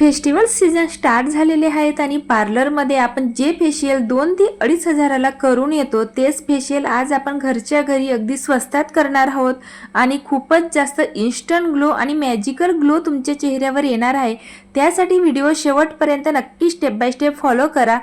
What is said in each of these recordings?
Festival season start झालेले आहेत आणि पार्लरमध्ये आपण जे फेशियल दोन ते अडीच हजाराला करून येतो तेच फेशियल आज आपण घरच्या घरी अगदी स्वस्तात करणार आहोत. आणि खूपच जास्त इन्स्टंट ग्लो आणि मॅजिकल ग्लो तुमच्या चेहऱ्यावर येणार आहे. त्यासाठी व्हिडिओ शेवटपर्यंत नक्की स्टेप बाय स्टेप फॉलो करा.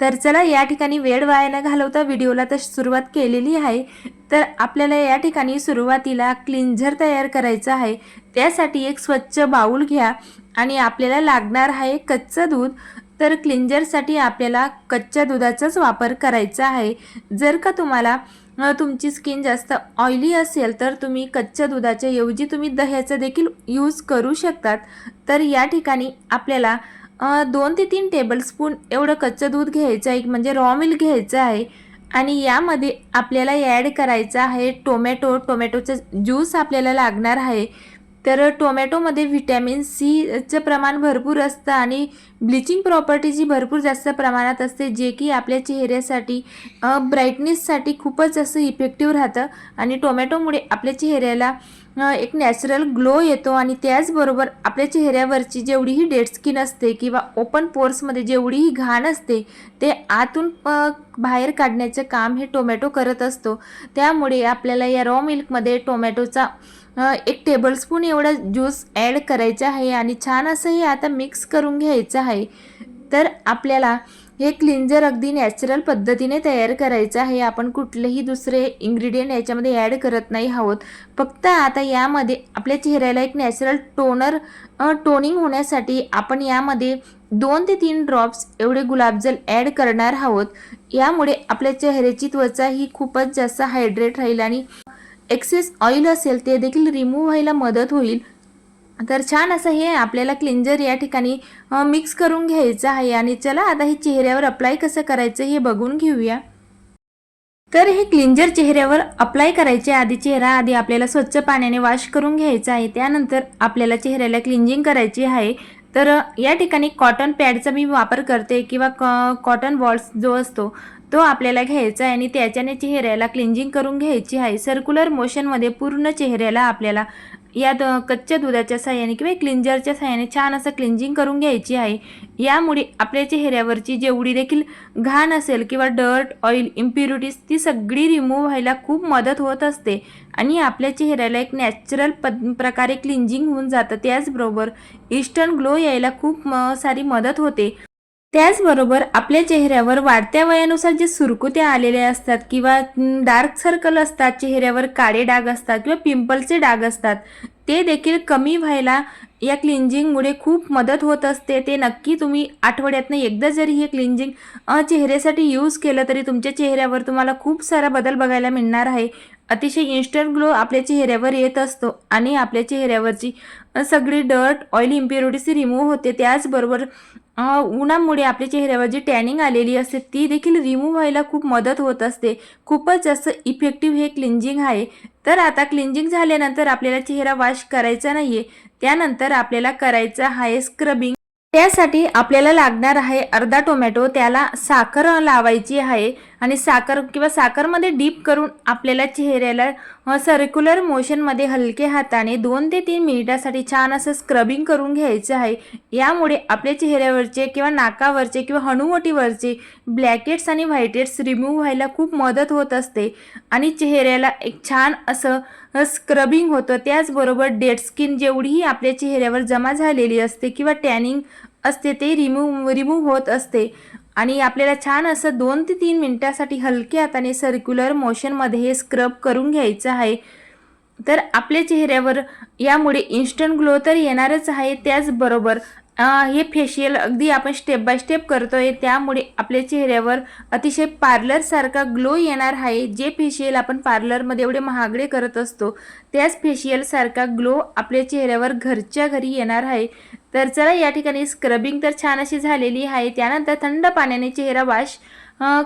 तर चला या ठिकाणी वेळ वाया न घालवता व्हिडिओला तर सुरुवात केलेली आहे. तर आपल्याला या ठिकाणी सुरुवातीला क्लिन्झर तयार करायचं आहे. त्यासाठी एक स्वच्छ बाऊल घ्या. आणि आपल्याला लागणार आहे कच्चं दूध तर क्लिंजरसाठी आपल्याला कच्च्या दुधाचाच वापर करायचा आहे. जर का तुम्हाला तुमची स्किन जास्त ऑइली असेल तर तुम्ही कच्च्या दुधाच्या ऐवजी तुम्ही दह्याचा देखील यूज करू शकतात. तर या ठिकाणी आपल्याला दोन ते तीन टेबलस्पून एवढं कच्चं दूध घ्यायचं आहे म्हणजे रॉ मिल्क घ्यायचं आहे. आणि यामध्ये आपल्याला ॲड करायचं आहे टोमॅटो. टोमॅटोचं ज्यूस आपल्याला लागणार आहे. तर टोमॅटोमध्ये व्हिटॅमिन सीचं प्रमाण भरपूर असतं आणि ब्लिचिंग प्रॉपर्टीची भरपूर जास्त प्रमाणात असते जे की आपल्या चेहऱ्यासाठी ब्राईटनेससाठी खूपच असं इफेक्टिव्ह राहतं आणि टोमॅटोमुळे आपल्या चेहऱ्याला एक नॅचरल ग्लो येतो आणि त्याचबरोबर आपल्या चेहऱ्यावरची जेवढीही डेड स्किन असते किंवा ओपन पोर्समध्ये जेवढीही घाण असते ते आतून बाहेर काढण्याचं काम हे टोमॅटो करत असतो. त्यामुळे आपल्याला या रॉ मिल्कमध्ये टोमॅटोचा एक टेबलस्पून एवढा ज्यूस ॲड करायचा आहे आणि छान असं हे आता मिक्स करून घ्यायचं आहे. तर आपल्याला हे क्लिन्झर अगदी नॅचरल पद्धतीने तयार करायचं आहे. आपण कुठलेही दुसरे इंग्रेडियंट याच्यामध्ये ॲड करत नाही आहोत. फक्त आता यामध्ये आपल्या चेहऱ्याला एक नॅचरल टोनर टोनिंग होण्यासाठी आपण यामध्ये दोन ते तीन ड्रॉप्स एवढे गुलाबजल ॲड करणार आहोत. यामुळे आपल्या चेहऱ्याची त्वचा ही खूपच जास्त हायड्रेट राहील आणि एक्सेस ऑइल असेल ते देखील रिमूव्ह व्हायला मदत होईल. तर छान असं हे आपल्याला क्लिंजर या ठिकाणी मिक्स करून घ्यायचं आहे. आणि चला आता हे चेहऱ्यावर अप्लाय कसं करायचं हे बघून घेऊया. तर हे क्लिंजर चेहऱ्यावर अप्लाय करायचे. आधी चेहरा आधी आपल्याला स्वच्छ पाण्याने वॉश करून घ्यायचा आहे. त्यानंतर आपल्याला चेहऱ्याला क्लिंजिंग करायची आहे. तर या ठिकाणी कॉटन पॅडचा मी वापर करते. किंवा कॉ कॉटन बॉल्स जो असतो तो आपल्याला घ्यायचा आहे आणि त्याच्याने चेहऱ्याला क्लिंजिंग करून घ्यायची आहे. सर्क्युलर मोशनमध्ये पूर्ण चेहऱ्याला आपल्याला या द कच्च्या दुधाच्या साह्याने किंवा क्लिंजरच्या साह्याने छान असं क्लिंजिंग करून घ्यायची आहे. यामुळे आपल्या चेहऱ्यावरची जेवढी देखील घाण असेल किंवा डर्ट ऑइल इम्प्युरिटीज ती सगळी रिमूव्ह व्हायला खूप मदत होत असते. आणि आपल्या चेहऱ्याला एक नॅचरल पद प्रकारे क्लिंजिंग होऊन जातं. त्याचबरोबर ईस्टर्न ग्लो यायला खूप म सारी मदत होते. त्याचबरोबर आपल्या चेहऱ्यावर वाढत्या वयानुसार जे सुरकुत्या आलेल्या असतात किंवा डार्क सर्कल असतात चेहऱ्यावर काळे डाग असतात किंवा पिंपलचे डाग असतात ते देखील कमी व्हायला या क्लिंजिंगमुळे खूप मदत होत असते. ते नक्की तुम्ही आठवड्यातनं एकदा जरी हे क्लिंजिंग चेहऱ्यासाठी यूज केलं तरी तुमच्या चेहऱ्यावर तुम्हाला खूप सारा बदल बघायला मिळणार आहे. अतिशय इन्स्टंट ग्लो आपल्या चेहऱ्यावर येत असतो आणि आपल्या चेहऱ्यावरची सगळी डर्ट ऑइल इम्प्युरिटीज रिमूव्ह होते. त्याचबरोबर उन्हामुळे आपल्या चेहऱ्यावर जी टॅनिंग आलेली असते ती देखील रिमूव्ह व्हायला खूप मदत होत असते. खूपच जास्त इफेक्टिव्ह हे क्लिंजिंग आहे. तर आता क्लिंजिंग झाल्यानंतर आपल्याला चेहरा वॉश करायचा नाही आहे त्यानंतर आपल्याला करायचं आहे स्क्रबिंग त्यासाठी आपल्याला लागणार आहे अर्धा टोमॅटो त्याला साखर लावायची आहे. आणि साखर किंवा साखरमध्ये डीप करून आपल्याला चेहऱ्याला सर्क्युलर मोशनमध्ये हलके हाताने दोन ते तीन मिनिटासाठी छान असं स्क्रबिंग करून घ्यायचं आहे. यामुळे आपल्या चेहऱ्यावरचे किंवा नाकावरचे किंवा हनुवटीवरचे ब्लॅकेट्स आणि व्हाईटेट्स रिमूव्ह व्हायला खूप मदत होत असते. आणि चेहऱ्याला एक छान असं स्क्रबिंग होतं. त्याचबरोबर डेड स्किन जेवढीही आपल्या चेहऱ्यावर जमा झालेली असते किंवा टॅनिंग असते ते रिमूव्ह रिमूव्ह होत असते. आणि आपल्याला छान असं दोन ते तीन मिनटासाठी हलक्या हाताने सर्क्युलर मोशनमध्ये हे स्क्रब करून घ्यायचं आहे. तर आपल्या चेहऱ्यावर यामुळे इन्स्टंट ग्लो तर येणारच आहे त्याचबरोबर हे फेशियल अगदी आपण स्टेप बाय स्टेप करतो आहे त्यामुळे आपल्या चेहऱ्यावर अतिशय पार्लरसारखा ग्लो येणार आहे. जे फेशियल आपण पार्लरमध्ये एवढे महागडे करत असतो त्याच फेशियलसारखा ग्लो आपल्या चेहऱ्यावर घरच्या घरी येणार आहे. तर चला या ठिकाणी स्क्रबिंग तर छान अशी झालेली आहे. त्यानंतर थंड पाण्याने चेहरा वॉश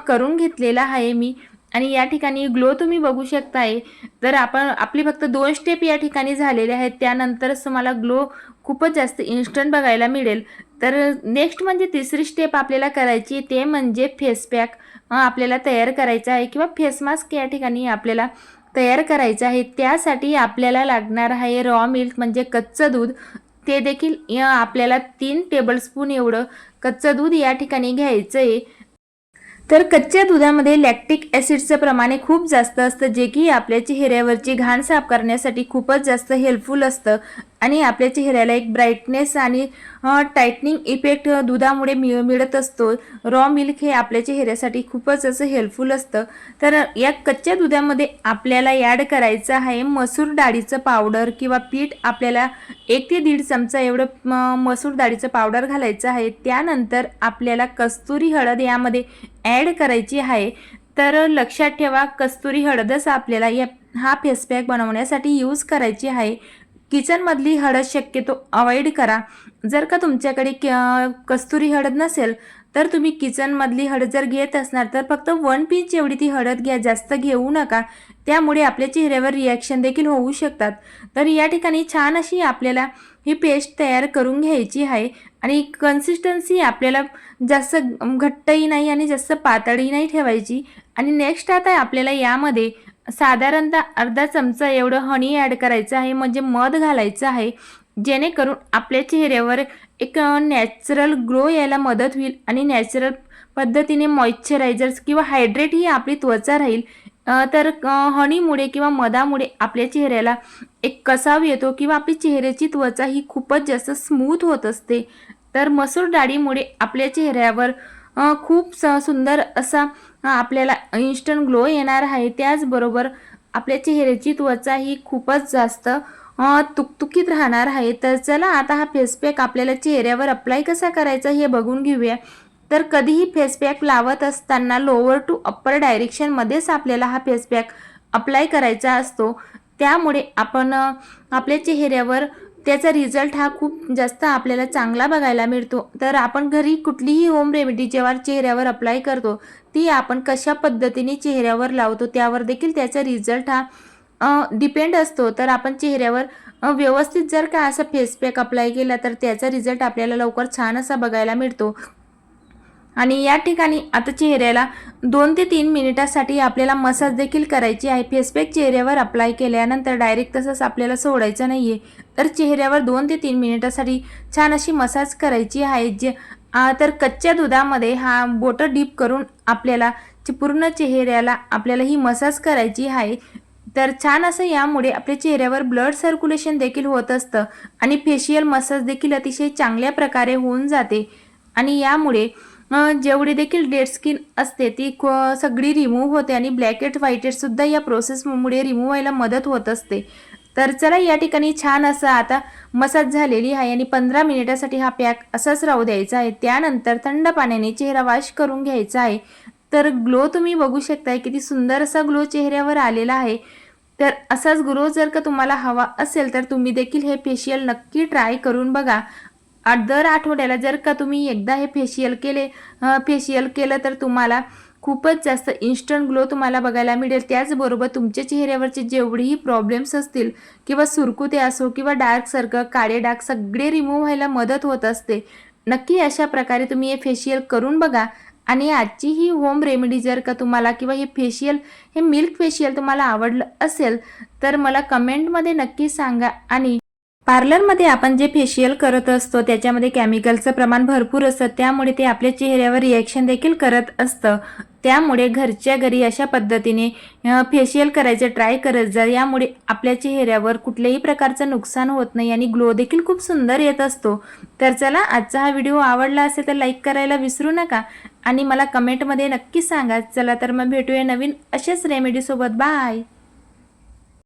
करून घेतलेला आहे मी. आणि या ठिकाणी ग्लो तुम्ही बघू शकताय. तर आपण आपली फक्त दोन स्टेप या ठिकाणी झालेले आहेत. त्यानंतरच तुम्हाला ग्लो खूपच जास्त इन्स्टंट बघायला मिळेल. तर नेक्स्ट म्हणजे तिसरी स्टेप आपल्याला करायची ते म्हणजे फेस पॅक आपल्याला तयार करायचा आहे किंवा फेस मास्क या ठिकाणी आपल्याला तयार करायचं आहे. त्यासाठी आपल्याला लागणार आहे रॉ मिल्क म्हणजे कच्चं दूध. ते देखील आपल्याला तीन टेबलस्पून एवढं कच्चं दूध या ठिकाणी घ्यायचं आहे तर कच्च्या दुधामध्ये लॅक्टिक ॲसिडचं प्रमाण खूप जास्त असतं जे की आपल्या चेहऱ्यावरची घाण साफ करण्यासाठी खूपच जास्त हेल्पफुल असतं. आणि आपल्या चेहऱ्याला एक ब्राईटनेस आणि टायटनिंग इफेक्ट दुधामुळे मिळ मिळत असतो. रॉ मिल्क हे आपल्या चेहऱ्यासाठी खूपच असं हेल्पफुल असतं. तर या कच्च्या दुधामध्ये आपल्याला ॲड करायचं आहे मसूर डाळीचं पावडर किंवा पीठ आपल्याला एक ते दीड चमचा एवढं मसूर डाळीचं पावडर घालायचं आहे. त्यानंतर आपल्याला कस्तुरी हळद यामध्ये ॲड करायची आहे. तर लक्षात ठेवा कस्तुरी हळदच आपल्याला या हा फेस पॅक बनवण्यासाठी यूज करायची आहे. किचनमधली हळद शक्यतो अवॉइड करा. जर का तुमच्याकडे क- कस्तुरी हळद नसेल तर तुम्ही किचनमधली हळद जर घेत असणार तर फक्त वन पिंच एवढी ती हळद घ्या जास्त घेऊ नका. त्यामुळे आपल्या चेहऱ्यावर रिॲक्शन देखील होऊ शकतात. तर या ठिकाणी छान अशी आपल्याला ही पेस्ट तयार करून घ्यायची आहे. आणि कन्सिस्टन्सी आपल्याला जास्त घट्टही नाही आणि जास्त पातळही नाही ठेवायची. आणि नेक्स्ट आता आपल्याला यामध्ये साधारणतः अर्धा चमचा एवढं हनी ॲड करायचं आहे म्हणजे मध घालायचं आहे जेणेकरून आपल्या चेहऱ्यावर एक नॅचरल ग्रो यायला मदत होईल आणि नॅचरल पद्धतीने मॉइश्चरायझर्स किंवा हायड्रेट ही आपली त्वचा राहील. तर हनीमुळे किंवा मधामुळे आपल्या चेहऱ्याला एक कसाव येतो किंवा आपली चेहऱ्याची त्वचा ही खूपच जास्त स्मूथ होत असते. तर मसूर डाळीमुळे आपल्या चेहऱ्यावर खूप स सुंदर असा आपल्याला इन्स्टंट ग्लो येणार आहे. त्याचबरोबर आपल्या चेहऱ्याची त्वचा ही खूपच जास्त तुकतुकीत राहणार आहे. तर चला आता हा फेसपॅक आपल्याला चेहऱ्यावर अप्लाय कसा करायचा हे बघून घेऊया. तर कधीही फेसपॅक लावत असताना लोअर टू अप्पर डायरेक्शनमध्येच आपल्याला हा फेसपॅक अप्लाय करायचा असतो. त्यामुळे आपण आपल्या चेहऱ्यावर त्याचा रिझल्ट हा खूप जास्त आपल्याला चांगला बघायला मिळतो. तर आपण घरी कुठलीही होम रेमेडी जेव्हा चेहऱ्यावर अप्लाय करतो ती आपण कशा पद्धतीने चेहऱ्यावर लावतो त्यावर देखील त्याचा रिझल्ट हा डिपेंड असतो. तर आपण चेहऱ्यावर व्यवस्थित जर का असा फेस पॅक अप्लाय केला तर त्याचा रिझल्ट आपल्याला लवकर छान असा बघायला मिळतो. आणि या ठिकाणी आता चेहऱ्याला दोन ते तीन मिनिटासाठी आपल्याला मसाज देखील करायची आहे. फेसपॅक चेहऱ्यावर अप्लाय केल्यानंतर डायरेक्ट तसंच आपल्याला सोडायचं नाही आहे तर चेहऱ्यावर दोन ते तीन मिनिटासाठी छान अशी मसाज करायची आहे जे तर कच्च्या दुधामध्ये हा बोटं डीप करून आपल्याला पूर्ण चेहऱ्याला आपल्याला ही मसाज करायची आहे. तर छान असं यामुळे आपल्या चेहऱ्यावर ब्लड सर्क्युलेशन देखील होत असतं आणि फेशियल मसाज देखील अतिशय चांगल्या प्रकारे होऊन जाते. आणि यामुळे जेवढी देखील डेड स्किन असते ती क- सगळी रिमूव्ह होते आणि ब्लॅकेट व्हाईटेडसुद्धा या प्रोसेसमुळे रिमूव्ह व्हायला मदत होत असते. तर चला या ठिकाणी छान असं आता मसाज झालेली आहे आणि पंधरा मिनिटासाठी हा पॅक असाच राहू द्यायचा आहे. त्यानंतर थंड पाण्याने चेहरा वॉश करून घ्यायचा आहे. तर ग्लो तुम्ही बघू शकताय किती सुंदर असा ग्लो चेहऱ्यावर आलेला आहे. तर असाच ग्लो जर का तुम्हाला हवा असेल तर तुम्ही देखील हे फेशियल नक्की ट्राय करून बघा. आठ दर आठवड्याला जर का तुम्ही एकदा हे फेशियल केले फेशियल केलं तर तुम्हाला खूपच जास्त इन्स्टंट ग्लो तुम्हाला बघायला मिळेल. त्याचबरोबर तुमच्या चेहऱ्यावरचे जेवढेही प्रॉब्लेम्स असतील किंवा सुरकुते असो किंवा डार्क सर्कल काळे डार्क सगळे रिमूव्ह व्हायला मदत होत असते. नक्की अशा प्रकारे तुम्ही हे फेशियल करून बघा आणि आजची ही होम रेमेडी जर का तुम्हाला किंवा हे फेशियल हे मिल्क फेशियल तुम्हाला आवडलं असेल तर मला कमेंटमध्ये नक्की सांगा आणि पार्लरमध्ये आपण जे फेशियल करत असतो त्याच्यामध्ये केमिकलचं प्रमाण भरपूर असतं त्यामुळे ते आपल्या चेहऱ्यावर रिॲक्शन देखील करत असतं. त्यामुळे घरच्या घरी अशा पद्धतीने फेशियल करायचं ट्राय करत जा. यामुळे आपल्या चेहऱ्यावर कुठल्याही प्रकारचं नुकसान होत नाही आणि ग्लो देखील खूप सुंदर येत असतो. तर चला आजचा हा व्हिडिओ आवडला असेल तर लाईक करायला विसरू नका. आणि मला कमेंटमध्ये नक्की सांगा. चला तर मग भेटूया नवीन अशाच रेमेडीसोबत बाय